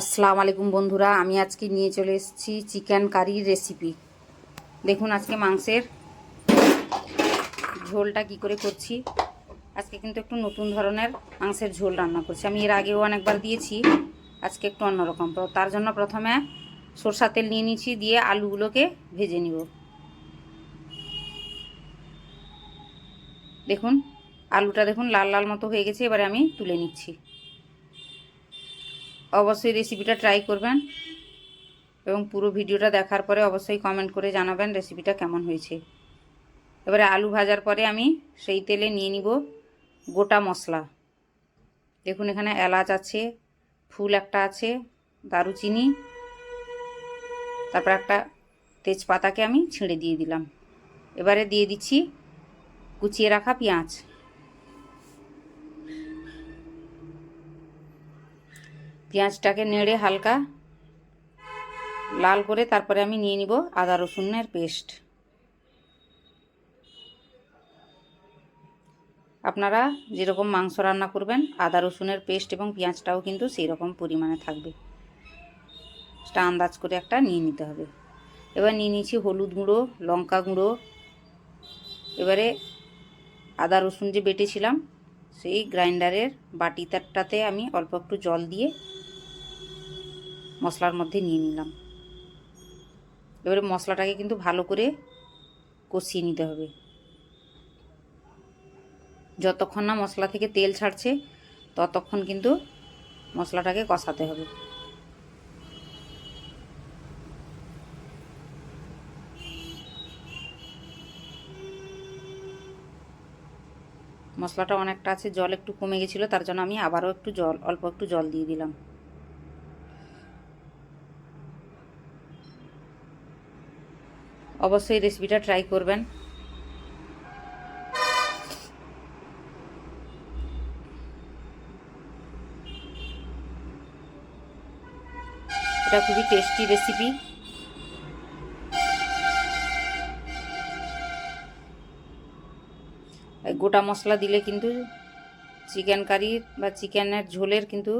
আসসালামু আলাইকুম বন্ধুরা, আমি আজকে নিয়ে চলে এসেছি চিকেন কারির রেসিপি দেখুন আজকে মাংসের ঝোলটা কি করে করছি। আজকে কিন্তু একটু নতুন ধরনের মাংসের ঝোল রান্না করছি। আমি এর আগেও অনেকবার দিয়েছি, আজকে একটু অন্যরকম। তার জন্য প্রথমে সরষা তেল নিয়ে নিচ্ছি দিয়ে আলুগুলোকে ভেজে নিব। দেখুন, আলুটা দেখুন লাল লাল মতো হয়ে গেছে, এবারে আমি তুলে নিচ্ছি। অবশ্যই রেসিপিটা ট্রাই করবেন এবং পুরো ভিডিওটা দেখার পরে অবশ্যই কমেন্ট করে জানাবেন রেসিপিটা কেমন হয়েছে। এবারে আলু ভাজার পরে আমি সেই তেলে নিয়ে নিব গোটা মশলা। দেখুন এখানে এলাচ আছে, ফুল একটা আছে, দারুচিনি, তারপর একটা তেজপাতাকে আমি ছিঁড়ে দিয়ে দিলাম। এবারে দিয়ে দিচ্ছি কুচিয়ে রাখা পেঁয়াজ। পেঁয়াজটাকে নেড়ে হালকা লাল করে তারপরে আমি নিয়ে নিব আদা রসুনের পেস্ট। আপনারা যেরকম মাংস রান্না করবেন, আদা রসুনের পেস্ট এবং পেঁয়াজটাও কিন্তু সেই রকম পরিমাণে থাকবে। সেটা আন্দাজ করে একটা নিয়ে নিতে হবে। এবার নিয়ে নিয়েছি হলুদ গুঁড়ো, লঙ্কা গুঁড়ো। এবারে আদা, রসুন যে বেটেছিলাম, সেই গ্রাইন্ডারের বাটিটাতে আমি অল্প একটু জল দিয়ে মশলার মধ্যে নিয়ে নিলাম। এবারে মশলাটাকে কিন্তু ভালো করে কষিয়ে নিতে হবে। যতক্ষণ না মশলা থেকে তেল ছাড়ছে, ততক্ষণ কিন্তু মশলাটাকে কষাতে হবে। মশলাটা অনেকটা আছে, জল একটু কমে গেছিল, তার জন্য আমি আবারও একটু জল, অল্প একটু জল দিয়ে দিলাম। অবশ্যই রেসিপিটা ট্রাই করবেন। এটা খুবই টেস্টি রেসিপি গোটা মশলা দিলে কিন্তু চিকেন কারি বা চিকেনের ঝোলের কিন্তু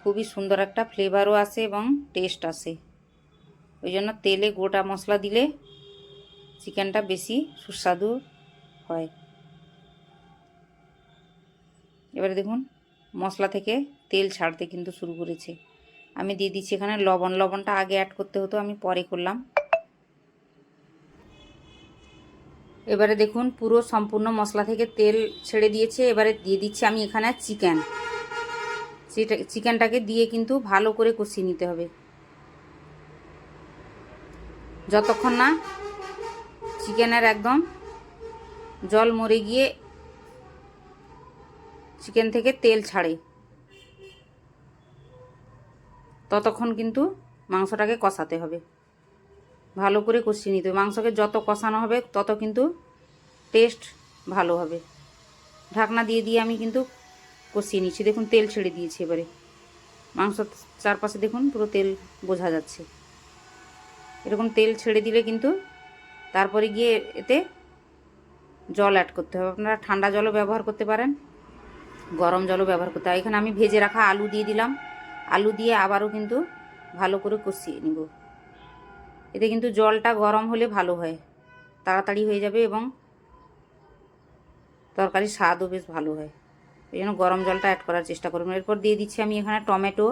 খুবই সুন্দর একটা ফ্লেভারও আসে এবং টেস্ট আসে। ওই জন্য তেলে গোটা মশলা দিলে চিকেনটা বেশি সুস্বাদু হয়। এবারে দেখুন, মশলা থেকে তেল ছাড়তে কিন্তু শুরু করেছে। আমি দিয়ে দিচ্ছি এখানে লবণ। লবণটা আগে অ্যাড করতে হতো, আমি পরে করলাম। এবারে দেখুন, পুরো সম্পূর্ণ মশলা থেকে তেল ছেড়ে দিয়েছে। এবারে দিয়ে দিচ্ছি আমি এখানে চিকেন। চিকেনটাকে দিয়ে কিন্তু ভালো করে কষিয়ে নিতে হবে। যতক্ষণ না চিকেনের একদম জল মরে গিয়ে চিকেন থেকে তেল ছাড়ে। ততক্ষণ কিন্তু মাংসটাকে কষাতে হবে। ভালো করে কষিয়ে নিতে হবে। মাংসকে যত কষানো হবে, তত কিন্তু টেস্ট ভালো হবে। ঢাকনা দিয়ে দিয়ে আমি কিন্তু কষিয়ে নিচ্ছি। দেখুন, তেল ছেড়ে দিয়েছি এবারে। মাংস চারপাশে দেখুন, পুরো তেল বোঝা যাচ্ছে। এরকম তেল ছেড়ে দিলে কিন্তু তারপরে গিয়ে এতে জল অ্যাড করতে হবে। আপনারা ঠান্ডা জলও ব্যবহার করতে পারেন, গরম জলও ব্যবহার করতে। হয় এখানে আমি ভেজে রাখা আলু দিয়ে দিলাম। আলু দিয়ে আবারও কিন্তু ভালো করে কষিয়ে নিব। এতে কিন্তু জলটা গরম হলে ভালো হয়, তাড়াতাড়ি হয়ে যাবে এবং তরকারির স্বাদও বেশ ভালো হয়। এই জন্য গরম জলটা অ্যাড করার চেষ্টা করবেন। এরপর দিয়ে দিচ্ছি আমি এখানে টমেটো।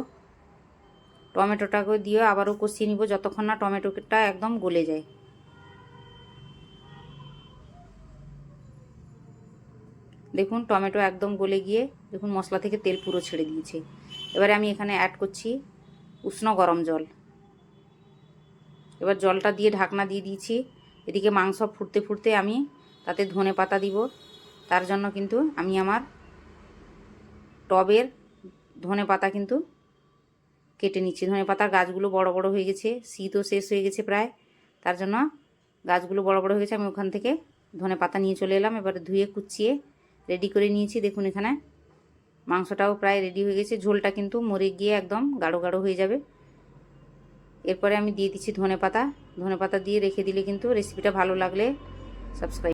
টমেটোটাকে দিয়ে আবারও কষিয়ে নিব, যতক্ষণ না টমেটোটা একদম গলে যায়। দেখুন টমেটো একদম গলে গিয়ে দেখুন মশলা থেকে তেল পুরো ছেড়ে দিয়েছে। এবারে আমি এখানে অ্যাড করছি উষ্ণ গরম জল। এবার জলটা দিয়ে ঢাকনা দিয়ে দিয়েছি। এদিকে মাংস ফুটতে ফুটতে আমি তাতে ধনে পাতা দিব। তার জন্য কিন্তু আমি আমার টবের ধনে পাতা কিন্তু কেটে নিচ্ছি। ধনে পাতার গাছগুলো বড় বড় হয়ে গেছে, শীতও শেষ হয়ে গেছে প্রায়। তার জন্য গাছগুলো বড় বড় হয়ে গেছে, আমি ওখান থেকে ধনে পাতা নিয়ে চলে এলাম। এবারে ধুয়ে কুচিয়ে রেডি করে নিয়েছি, দেখুন এখানে। মাংসটাও প্রায় রেডি হয়ে গেছে। ঝোলটা কিন্তু মরে গিয়ে একদম গাঢ় গাঢ় হয়ে যাবে। এরপরে আমি দিয়ে দিচ্ছি ধনে পাতা ধনে পাতা দিয়ে রেখে দিলে কিন্তু রেসিপিটা ভালো লাগলে সাবস্ক্রাইব